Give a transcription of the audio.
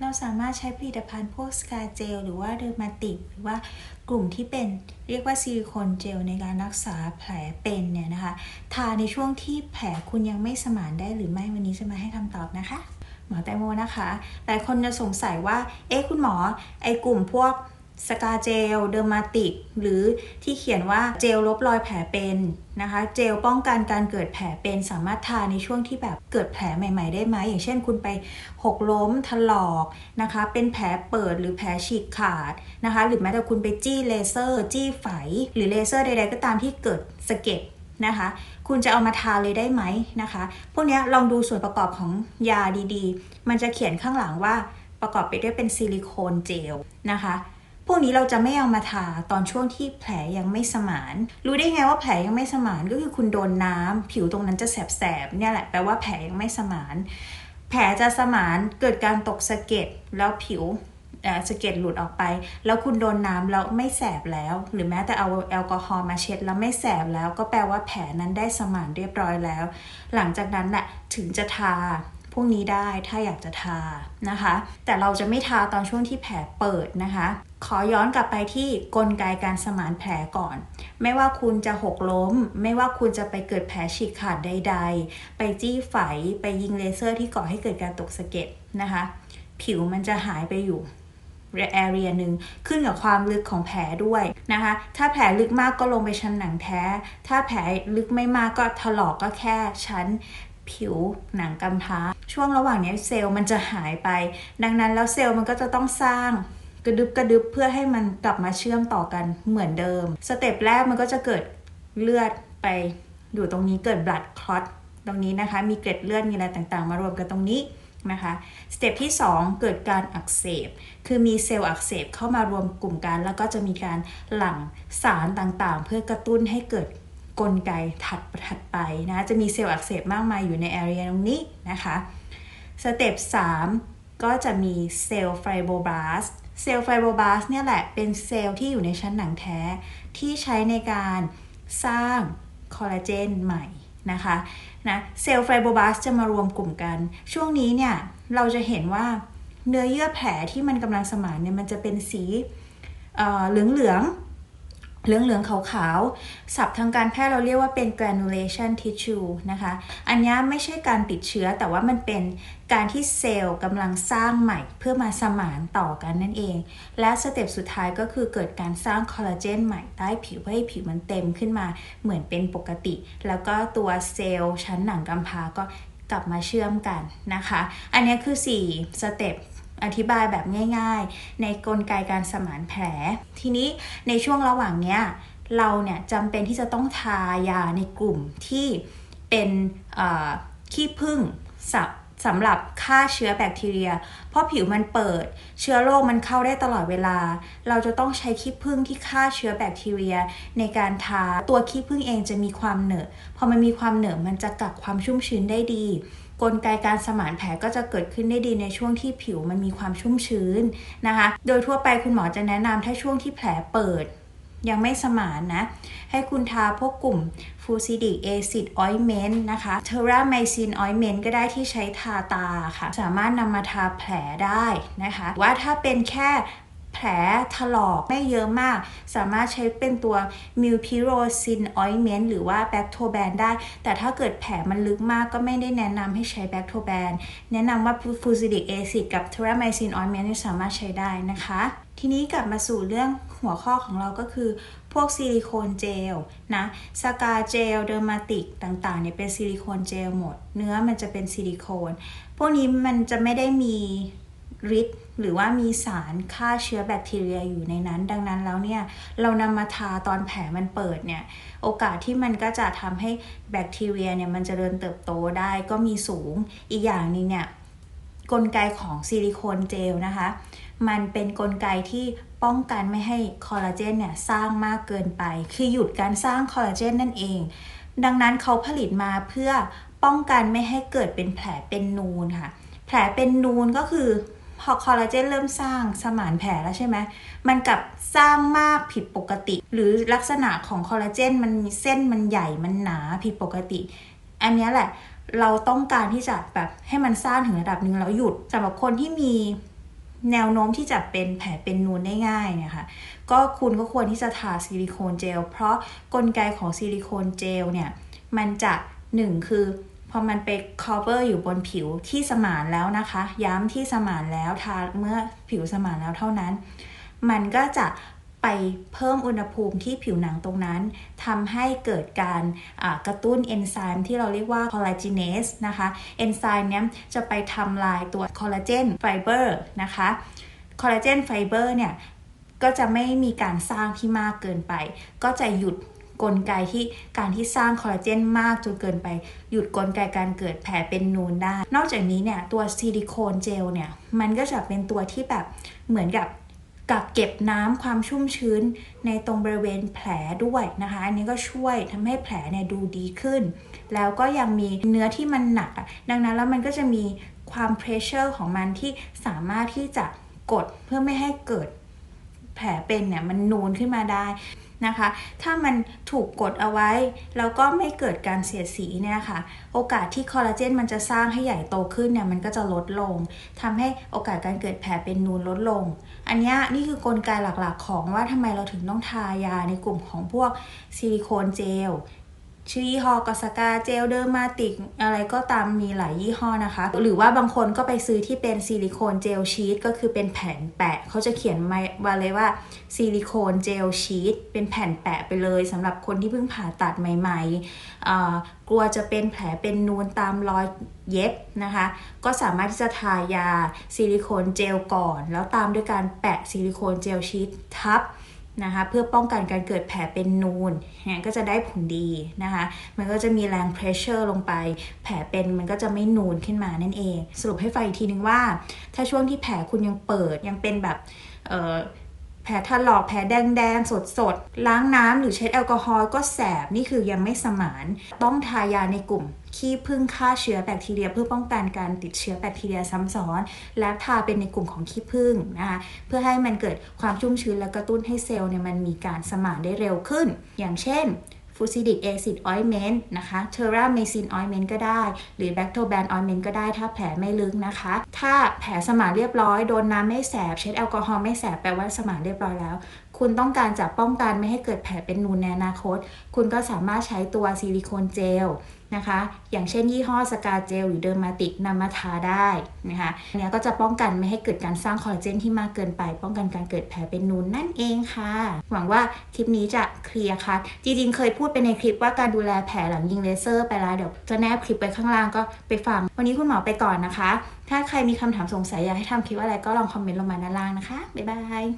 เราสามารถใช้ผลิตภัณฑ์พวกสกาเจลหรือว่าเดอร์มาติกหรือว่ากลุ่มที่เป็นเรียกว่าซิลิโคนเจลในการรักษาแผลเป็นเนี่ยนะคะ ทาในช่วงที่แผลคุณยังไม่สมานได้หรือไม่วันนี้จะมาให้คำตอบนะคะ หมอแตงโมนะคะหลายคนจะสงสัยว่า เอ๊ะคุณหมอไอกลุ่มพวก สกาเจล เดอร์มาติก หรือที่เขียนว่าเจลลบรอยแผลเป็นนะคะ เจลป้องกันการเกิดแผลเป็นสามารถทาในช่วงที่แบบเกิดแผลใหม่ ๆ ได้ไหม อย่างเช่นคุณไปหกล้มถลอกนะคะ เป็นแผลเปิดหรือแผลฉีกขาดนะคะ หรือแม้แต่คุณไปจี้เลเซอร์ จี้ไฝ หรือเลเซอร์ใดๆก็ตามที่เกิดสะเก็ดนะคะ คุณจะเอามาทาเลยได้ไหมนะคะ พวกนี้ลองดูส่วนประกอบของยาดีๆ มันจะเขียนข้างหลังว่าประกอบไปด้วยเป็นซิลิโคนเจลนะคะ พวกนี้เราจะไม่เอามาทาตอนช่วงที่แผลยังไม่สมาน รู้ได้ไงว่าแผลยังไม่สมานก็คือคุณโดนน้ำผิวตรงนั้นจะแสบๆเนี่ยแหละแปลว่าแผลยังไม่สมาน แผลจะสมานเกิดการตกสะเก็ดแล้วผิวสะเก็ดหลุดออกไป แล้วคุณโดนน้ำแล้วไม่แสบแล้ว หรือแม้แต่เอาแอลกอฮอล์มาเช็ดแล้วไม่แสบแล้ว ก็แปลว่าแผลนั้นได้สมานเรียบร้อยแล้ว หลังจากนั้นแหละถึงจะทา วกนี้ได้ถ้าอยากจะทานะคะ แต่เราจะไม่ทาตอนช่วงที่แผลเปิดนะคะ ขอย้อนกลับไปที่กลไกการสมานแผลก่อน ไม่ว่าคุณจะหกล้ม ไม่ว่าคุณจะไปเกิดแผลฉีกขาดใด ๆ ไปจี้ไฝไปยิงเลเซอร์ที่ก่อให้เกิดการตกสะเก็ดนะคะ ผิวมันจะหายไปอยู่แอเรียหนึ่งขึ้นกับความลึกของแผลด้วยนะคะ ถ้าแผลลึกมากก็ลงไปชั้นหนังแท้ ถ้าแผลลึกไม่มากก็ถลอกก็แค่ชั้น ผิวหนังกำพร้า ช่วงระหว่างนี้เซลล์มันจะหายไป ดังนั้นแล้วเซลล์มันก็จะต้องสร้างกระดึบกระดึบเพื่อให้มันกลับมาเชื่อมต่อกันเหมือนเดิม สเต็ปแรกมันก็จะเกิดเลือดไปอยู่ตรงนี้เกิด blood clot ตรงนี้นะคะ มีเกล็ดเลือดมีอะไรต่างๆ มารวมกันตรงนี้นะคะสเต็ปที่ 2 เกิดการอักเสบ คือมีเซลล์อักเสบเข้ามารวมกลุ่มกัน แล้วก็จะมีการหลั่งสารต่างๆ เพื่อกระตุ้นให้เกิด กลไกถัดถัดไปนะจะมีเซลล์อักเสบมากมายอยู่ในแอเรียตรงนี้นะคะสเต็ป3ก็จะมีเซลล์ไฟโบบลาสเซลล์ไฟโบบลาสเนี่ยแหละเป็นเซลล์ที่อยู่ในชั้นหนังแท้ ที่ใช้ในการสร้างคอลลาเจนใหม่นะคะนะเซลล์ไฟโบบลาสจะมารวมกลุ่มกัน ช่วงนี้เนี่ยเราจะเห็นว่าเนื้อเยื่อแผลที่มันกำลังสมานเนี่ยมันจะเป็นสีเอ่อเหลืองๆ เหลืองเหลืองๆขาวๆศัพท์ทางการแพทย์เราเรียกว่าเป็น granulation tissue นะคะ อันนี้ไม่ใช่การติดเชื้อแต่ว่ามันเป็นการที่เซลล์กำลังสร้างใหม่เพื่อมาสมานต่อกันนั่นเอง และสเต็ปสุดท้ายก็คือเกิดการสร้างคอลลาเจนใหม่ใต้ผิวเพื่อให้ผิวมันเต็มขึ้นมาเหมือนเป็นปกติ แล้วก็ตัวเซลล์ชั้นหนังกำพร้าก็กลับมาเชื่อมกันนะคะ อันนี้คือ 4 สเต็ป อธิบายแบบง่ายๆ ในกลไกการสมานแผล ทีนี้ในช่วงระหว่างเนี้ยเราเนี่ยจำเป็นที่จะต้องทายาในกลุ่มที่เป็นขี้ผึ้งสับสำหรับฆ่าเชื้อแบคทีเรีย เพราะผิวมันเปิด เชื้อโรคมันเข้าได้ตลอดเวลา เราจะต้องใช้ขี้ผึ้งที่ฆ่าเชื้อแบคทีเรีย ในการทา ตัวขี้ผึ้งเองจะมีความเหนอะ พอมันมีความเหนอะมันจะกักความชุ่มชื้นได้ดี กลไกการสมานแผลก็จะเกิดขึ้นได้ดีในช่วงที่ผิวมันมีความชุ่มชื้นนะคะ โดยทั่วไปคุณหมอจะแนะนำถ้าช่วงที่แผลเปิด ยังไม่สมานนะ ให้คุณทาพวกกลุ่มฟูซิดิกแอซิดออยเมนต์นะคะเทอราไมซินออยเมนต์ก็ได้ที่ใช้ทาตาค่ะ สามารถนำมาทาแผลได้นะคะ ว่าถ้าเป็นแค่ แผลถลอกไม่เยอะมาก สามารถใช้เป็นตัวมิลพิโรซินออยเมนต์หรือว่าแบคโทแบนได้ แต่ถ้าเกิดแผลมันลึกมากก็ไม่ได้แนะนำให้ใช้แบคโทแบนแนะนำว่าฟูซิดิกแอซิดกับเทราไมซินออยเมนต์สามารถใช้ได้นะคะ ทีนี้กลับมาสู่เรื่องหัวข้อของเราก็คือพวกซิลิโคนเจลนะสกาเจลเดอร์มาติกต่างๆเนี่ยเป็นซิลิโคนเจลหมด เนื้อมันจะเป็นซิลิโคน พวกนี้มันจะไม่ได้มี ฤทธิ์หรือว่ามีสารฆ่าเชื้อแบคทีเรียอยู่ในนั้น ดังนั้นแล้วเนี่ยเรานำมาทาตอนแผลมันเปิดเนี่ยโอกาสที่มันก็จะทำให้แบคทีเรียเนี่ยมันจเจริญเติบโตได้ก็มีสูงอีกอย่างหนึงเนี่ยกลไกของซิลิโคนเจลนะคะ มันเป็นกลไกที่ป้องกันไม่ให้คอลลาเจนเนี่ยสร้างมากเกินไป คือหยุดการสร้างคอลลาเจนนั่นเอง ดังนั้นเขาผลิตมาเพื่อป้องกันไม่ให้เกิดเป็นแผลเป็นนูนค่ะ แผลเป็นนูนก็คือ พอคอลลาเจนเริ่มสร้างสมานแผลแล้วใช่ไหมมันกลับสร้างมากผิดปกติ หรือลักษณะของคอลลาเจนมันมีเส้นมันใหญ่มันหนาผิดปกติ อันนี้แหละเราต้องการที่จะแบบให้มันสร้างถึงระดับหนึ่งแล้วหยุดสำหรับคนที่มีแนวโน้มที่จะเป็นแผลเป็นนูนได้ง่ายเนี่ยค่ะ ก็คุณก็ควรที่จะทาซิลิโคนเจล เพราะกลไกของซิลิโคนเจลเนี่ย มันจะหนึ่งคือ อมันไป cover อยู่บนผิวที่สมานแล้วนะคะ ย้ำที่สมานแล้วทาเมื่อผิวสมานแล้วเท่านั้น มันก็จะไปเพิ่มอุณหภูมิที่ผิวหนังตรงนั้นทำให้เกิดการกระตุ้นเอนไซม์ที่เราเรียกว่า collagenase นะคะเอนไซม์เนี้ยจะไปทำลายตัวคอลลาเจนไฟเบอร์นะคะคอลลาเจนไฟเบอร์เนี่ยก็จะไม่มีการสร้างที่มากเกินไป ก็จะหยุด กลไกที่การที่สร้างคอลลาเจนมากจนเกินไป หยุดกลไกการเกิดแผลเป็นนูนได้ นอกจากนี้เนี่ยตัวซิลิโคนเจลเนี่ยมันก็จะเป็นตัวที่แบบเหมือนกับกักเก็บน้ำความชุ่มชื้นในตรงบริเวณแผลด้วยนะคะ อันนี้ก็ช่วยทำให้แผลเนี่ยดูดีขึ้น แล้วก็ยังมีเนื้อที่มันหนัก ดังนั้นแล้วมันก็จะมีความเพรสเชอร์ของมันที่สามารถที่จะกดเพื่อไม่ให้เกิด แผลเป็นเนี่ยมันนูนขึ้นมาได้นะคะ ถ้ามันถูกกดเอาไว้ แล้วก็ไม่เกิดการเสียดสีเนี่ยค่ะ โอกาสที่คอลลาเจนมันจะสร้างให้ใหญ่โตขึ้นเนี่ยมันก็จะลดลงทำให้โอกาสการเกิดแผลเป็นนูนลดลง อันนี้นี่คือกลไกหลักๆ ของว่าทำไมเราถึงต้องทายาในกลุ่มของพวกซิลิโคนเจล ชื่อยี่ห้อกอสกาเจลเดอร์มาติกอะไรก็ตามมีหลายยี่ห้อนะคะ หรือว่าบางคนก็ไปซื้อที่เป็นซิลิโคนเจลชีตก็คือเป็นแผ่นแปะเขาจะเขียนมาเลยว่าซิลิโคนเจลชีตเป็นแผ่นแปะไปเลยสำหรับคนที่เพิ่งผ่าตัดใหม่ๆ กลัวจะเป็นแผลเป็นนูนตามรอยเย็บนะคะ ก็สามารถที่จะทายาซิลิโคนเจลก่อน แล้วตามด้วยการแปะซิลิโคนเจลชีตทับ นะคะเพื่อป้องกันการเกิดแผลเป็นนูนเนี่ยก็จะได้ผลดีนะคะ มันก็จะมีแรงเพรสเชอร์ลงไป แผลเป็นมันก็จะไม่นูนขึ้นมานั่นเอง สรุปให้ฟังอีกทีนึงว่า ถ้าช่วงที่แผลคุณยังเปิดยังเป็นแบบ แผลถลอกแผลแดงๆ สดๆ ล้างน้ำหรือเช็ดแอลกอฮอล์ก็แสบนี่คือยังไม่สมาน ต้องทายาในกลุ่มขี้พึ่งฆ่าเชื้อแบคทีเรีย เพื่อป้องกันการติดเชื้อแบคทีเรียซ้ำซ้อน และทาเป็นในกลุ่มของขี้พึ่งนะคะเพื่อให้มันเกิดความชุ่มชื้นและกระตุ้นให้เซลล์เนี่ยมันมีการสมานได้เร็วขึ้น อย่างเช่น ฟูซิดิกแอซิดออยเมนต์นะคะเทอราเมซินออยเมนต์ก็ได้ หรือแบคโทแบนออยเมนต์ก็ได้ถ้าแผลไม่ลึกนะคะ ถ้าแผลสมานเรียบร้อยโดนน้ำไม่แสบ เช็ดแอลกอฮอล์ไม่แสบแปลว่าสมานเรียบร้อยแล้ว คุณต้องการจะป้องกันไม่ให้เกิดแผลเป็นนูนในอนาคต คุณก็สามารถใช้ตัวซิลิโคนเจลนะคะ อย่างเช่นยี่ห้อสกาเจลหรือเดอร์มาติกนำมาทาได้นะคะอันเนี้ยก็จะป้องกันไม่ให้เกิดการสร้างคอลลาเจนที่มากเกินไป ป้องกันการเกิดแผลเป็นนูนนั่นเองค่ะ หวังว่าคลิปนี้จะเคลียร์คัดจริงๆเคยพูดไปในคลิปว่าการดูแลแผลหลังยิงเลเซอร์ไปแล้วเดี๋ยวจะแนบคลิปไปข้างล่างก็ไปฟัง วันนี้คุณหมอไปก่อนนะคะ ถ้าใครมีคำถามสงสัยอยากให้ทำคลิปอะไรก็ลองคอมเมนต์ลงมาด้านล่างนะคะบ๊ายบาย